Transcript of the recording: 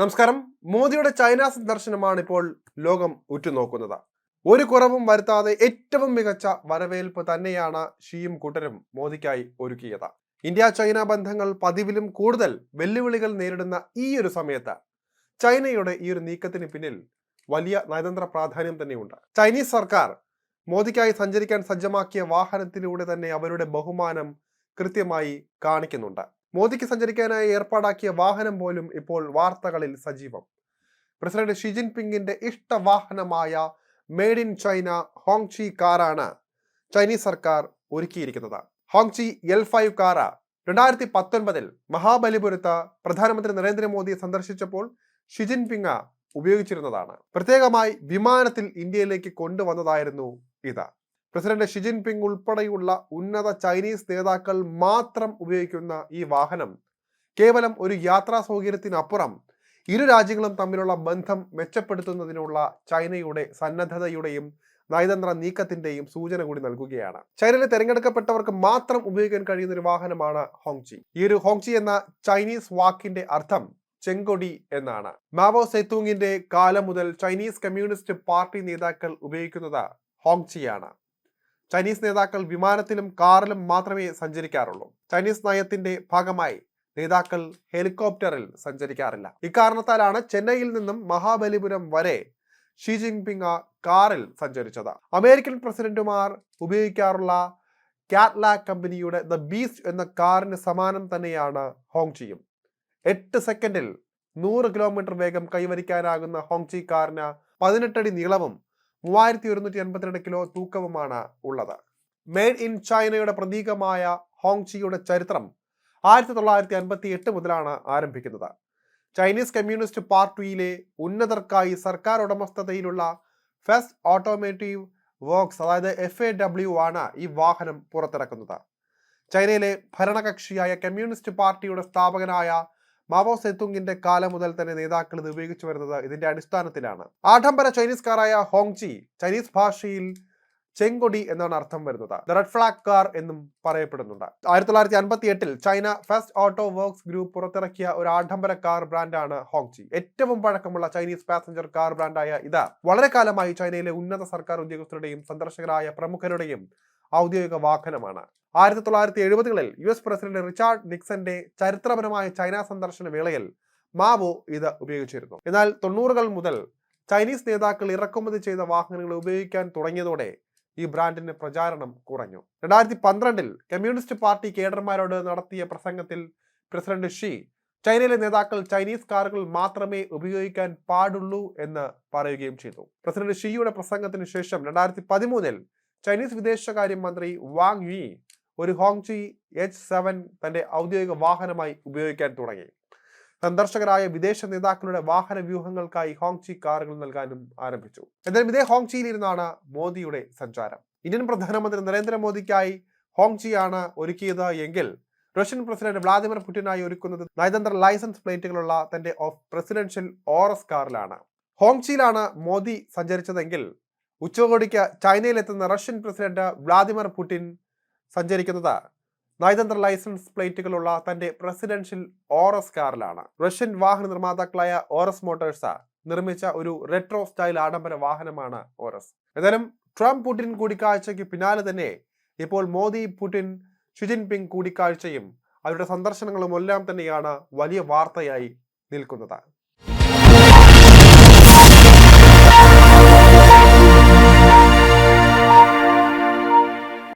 നമസ്കാരം. മോദിയുടെ ചൈന സന്ദർശനമാണ് ഇപ്പോൾ ലോകം ഉറ്റുനോക്കുന്നത്. ഒരു കുറവും വരുത്താതെ ഏറ്റവും മികച്ച വരവേൽപ്പ് തന്നെയാണ് ഷിയും കൂട്ടരും മോദിക്കായി ഒരുക്കിയത്. ഇന്ത്യ ചൈന ബന്ധങ്ങൾ പതിവിലും കൂടുതൽ വെല്ലുവിളികൾ നേരിടുന്ന ഈ ഒരു സമയത്ത് ചൈനയുടെ ഈ ഒരു നീക്കത്തിന് പിന്നിൽ വലിയ നയതന്ത്ര പ്രാധാന്യം തന്നെയുണ്ട്. ചൈനീസ് സർക്കാർ മോദിക്കായി സഞ്ചരിക്കാൻ സജ്ജമാക്കിയ വാഹനത്തിലൂടെ തന്നെ അവരുടെ ബഹുമാനം കൃത്യമായി കാണിക്കുന്നുണ്ട്. മോദിക്ക് സഞ്ചരിക്കാനായി ഏർപ്പാടാക്കിയ വാഹനം പോലും ഇപ്പോൾ വാർത്തകളിൽ സജീവം. പ്രസിഡന്റ് ഷി പിങ്ങിന്റെ ഇഷ്ട വാഹനമായ മെയ്ഡ് ഇൻ ചൈന ഹോങ്ചി കാറാണ് ചൈനീസ് സർക്കാർ ഒരുക്കിയിരിക്കുന്നത്. ഹോങ്ചി എൽ ഫൈവ് കാറ രണ്ടായിരത്തി പത്തൊൻപതിൽ മഹാബലിപുരത്ത് പ്രധാനമന്ത്രി നരേന്ദ്രമോദിയെ സന്ദർശിച്ചപ്പോൾ ഷി ജിൻപിങ് ഉപയോഗിച്ചിരുന്നതാണ്. പ്രത്യേകമായി വിമാനത്തിൽ ഇന്ത്യയിലേക്ക് കൊണ്ടുവന്നതായിരുന്നു ഇത്. പ്രസിഡന്റ് ഷി ജിൻപിങ് ഉൾപ്പെടെയുള്ള ഉന്നത ചൈനീസ് നേതാക്കൾ മാത്രം ഉപയോഗിക്കുന്ന ഈ വാഹനം കേവലം ഒരു യാത്രാ സൗകര്യത്തിനപ്പുറം ഇരു രാജ്യങ്ങളും തമ്മിലുള്ള ബന്ധം മെച്ചപ്പെടുത്തുന്നതിനുള്ള ചൈനയുടെ സന്നദ്ധതയുടെയും നയതന്ത്ര നീക്കത്തിന്റെയും സൂചന കൂടി നൽകുകയാണ്. ചൈനയിലെ തെരഞ്ഞെടുക്കപ്പെട്ടവർക്ക് മാത്രം ഉപയോഗിക്കാൻ കഴിയുന്ന ഒരു വാഹനമാണ് ഹോങ്ചി. ഈ ഒരു ഹോങ്ചി എന്ന ചൈനീസ് വാക്കിന്റെ അർത്ഥം ചെങ്കൊടി എന്നാണ്. മാവോ സെത്തൂങ്ങിന്റെ കാലം മുതൽ ചൈനീസ് കമ്മ്യൂണിസ്റ്റ് പാർട്ടി നേതാക്കൾ ഉപയോഗിക്കുന്നത് ഹോങ്ചിയാണ്. ചൈനീസ് നേതാക്കൾ വിമാനത്തിലും കാറിലും മാത്രമേ സഞ്ചരിക്കാറുള്ളൂ. ചൈനീസ് നയത്തിന്റെ ഭാഗമായി നേതാക്കൾ ഹെലികോപ്റ്ററിൽ സഞ്ചരിക്കാറില്ല. ഇക്കാരണത്താലാണ് ചെന്നൈയിൽ നിന്നും മഹാബലിപുരം വരെ ഷീ ജിൻപിങ് കാറിൽ സഞ്ചരിച്ചത്. അമേരിക്കൻ പ്രസിഡന്റുമാർ ഉപയോഗിക്കാറുള്ള കാറ്റ്ല കമ്പനിയുടെ ദ ബീസ്റ്റ് എന്ന കാറിന് സമാനം തന്നെയാണ് ഹോങ്ചിയും. എട്ട് സെക്കൻഡിൽ നൂറ് കിലോമീറ്റർ വേഗം കൈവരിക്കാനാകുന്ന ഹോങ്ചി കാറിന് പതിനെട്ടടി നീളവും മൂവായിരത്തി ഒരുന്നൂറ്റി എൺപത്തിരണ്ട് കിലോ തൂക്കവുമാണ് ഉള്ളത്. മെയ്ഡ് ഇൻ ചൈനയുടെ പ്രതീകമായ ഹോങ്ചിയുടെ ചരിത്രം ആയിരത്തി തൊള്ളായിരത്തി അൻപത്തി എട്ട് മുതലാണ് ആരംഭിക്കുന്നത്. ചൈനീസ് കമ്മ്യൂണിസ്റ്റ് പാർട്ടിയിലെ ഉന്നതർക്കായി സർക്കാർ ഉടമസ്ഥതയിലുള്ള ഫെസ്റ്റ് ഓട്ടോമേറ്റീവ് വർക്ക്സ് അതായത് എഫ് എ ഡബ്ല്യു ആണ് ഈ വാഹനം പുറത്തിറക്കുന്നത്. ചൈനയിലെ ഭരണകക്ഷിയായ കമ്മ്യൂണിസ്റ്റ് പാർട്ടിയുടെ സ്ഥാപകനായ മാവോ സെത്തുങ്ങിന്റെ കാലം മുതൽ തന്നെ നേതാക്കൾ ഇത് ഉപയോഗിച്ചു വരുന്നത് ഇതിന്റെ അടിസ്ഥാനത്തിലാണ്. ആഡംബര ചൈനീസ് കാറായ ഹോങ്ചി ചൈനീസ് ഭാഷയിൽ ചെങ്കൊടി എന്നാണ് അർത്ഥം വരുന്നത്. റെഡ് ഫ്ലാഗ് കാർ എന്നും പറയപ്പെടുന്നുണ്ട്. ആയിരത്തി തൊള്ളായിരത്തി അൻപത്തി എട്ടിൽ China first auto works group പുറത്തിറക്കിയ ഒരു ആഡംബര കാർ ബ്രാൻഡാണ് ഹോങ്ചി ഏറ്റവും പഴക്കമുള്ള ചൈനീസ് പാസഞ്ചർ കാർ ബ്രാൻഡായ ഇത്. വളരെ കാലമായി ചൈനയിലെ ഉന്നത സർക്കാർ ഉദ്യോഗസ്ഥരുടെയും സന്ദർശകരായ പ്രമുഖരുടെയും ഔദ്യോഗിക വാഹനമാണ്. ആയിരത്തി തൊള്ളായിരത്തി എഴുപതുകളിൽ യു എസ് പ്രസിഡന്റ് റിച്ചാർഡ് നിക്സന്റെ ചരിത്രപരമായ ചൈന സന്ദർശന വേളയിൽ മാവോ ഇത് ഉപയോഗിച്ചിരുന്നു. എന്നാൽ തൊണ്ണൂറുകൾ മുതൽ ചൈനീസ് നേതാക്കൾ ഇറക്കുമതി ചെയ്ത വാഹനങ്ങൾ ഉപയോഗിക്കാൻ തുടങ്ങിയതോടെ ഈ ബ്രാൻഡിന്റെ പ്രചാരണം കുറഞ്ഞു. രണ്ടായിരത്തി പന്ത്രണ്ടിൽ കമ്മ്യൂണിസ്റ്റ് പാർട്ടി കേഡർമാരോട് നടത്തിയ പ്രസംഗത്തിൽ പ്രസിഡന്റ് ഷീ ചൈനയിലെ നേതാക്കൾ ചൈനീസ് കാറുകൾ മാത്രമേ ഉപയോഗിക്കാൻ പാടുള്ളൂ എന്ന് പറയുകയും ചെയ്തു. പ്രസിഡന്റ് ഷിയുടെ പ്രസംഗത്തിന് ശേഷം രണ്ടായിരത്തി പതിമൂന്നിൽ ചൈനീസ് വിദേശകാര്യമന്ത്രി വാങ് യു ഒരു ഹോങ്ചി എച്ച് സെവൻ തന്റെ ഔദ്യോഗിക വാഹനമായി ഉപയോഗിക്കാൻ തുടങ്ങി. സന്ദർശകരായ വിദേശ നേതാക്കളുടെ വാഹന വ്യൂഹങ്ങൾക്കായി ഹോങ്ചി കാറുകൾ നൽകാനും ആരംഭിച്ചു. എന്നാലും ഇതേ ഹോങ്ചിയിലിരുന്നാണ് മോദിയുടെ സഞ്ചാരം. ഇന്ത്യൻ പ്രധാനമന്ത്രി നരേന്ദ്രമോദിക്കായി ഹോങ്ചിയാണ് ഒരുക്കിയത് എങ്കിൽ റഷ്യൻ പ്രസിഡന്റ് വ്ളാദിമിർ പുടിനായി ഒരുക്കുന്നത് നയതന്ത്ര ലൈസൻസ് പ്ലേറ്റുകളുള്ള തന്റെ പ്രസിഡൻഷ്യൽ ഓറസ് കാറിലാണ്. ഹോങ്ചിയിലാണ് മോദി സഞ്ചരിച്ചതെങ്കിൽ ഉച്ചകോടിക്ക് ചൈനയിലെത്തുന്ന റഷ്യൻ പ്രസിഡന്റ് വ്ളാദിമിർ പുടിൻ സഞ്ചരിക്കുന്നത്. നയതന്ത്ര ലൈസൻസ് പ്ലേറ്റുകളുള്ള തന്റെ പ്രസിഡൻഷ്യൽ ഓറസ് കാറിലാണ്. റഷ്യൻ വാഹന നിർമ്മാതാക്കളായ ഓറസ് മോട്ടോഴ്സ് നിർമ്മിച്ച ഒരു റെട്രോ സ്റ്റൈൽ ആഡംബര വാഹനമാണ് ഓറസ്. ഏതായാലും ട്രംപ് പുടിൻ കൂടിക്കാഴ്ചയ്ക്ക് പിന്നാലെ തന്നെ ഇപ്പോൾ മോദി പുടിൻ ഷി ജിൻപിങ് കൂടിക്കാഴ്ചയും അവരുടെ സന്ദർശനങ്ങളും എല്ലാം തന്നെയാണ് വലിയ വാർത്തയായി നിൽക്കുന്നത്.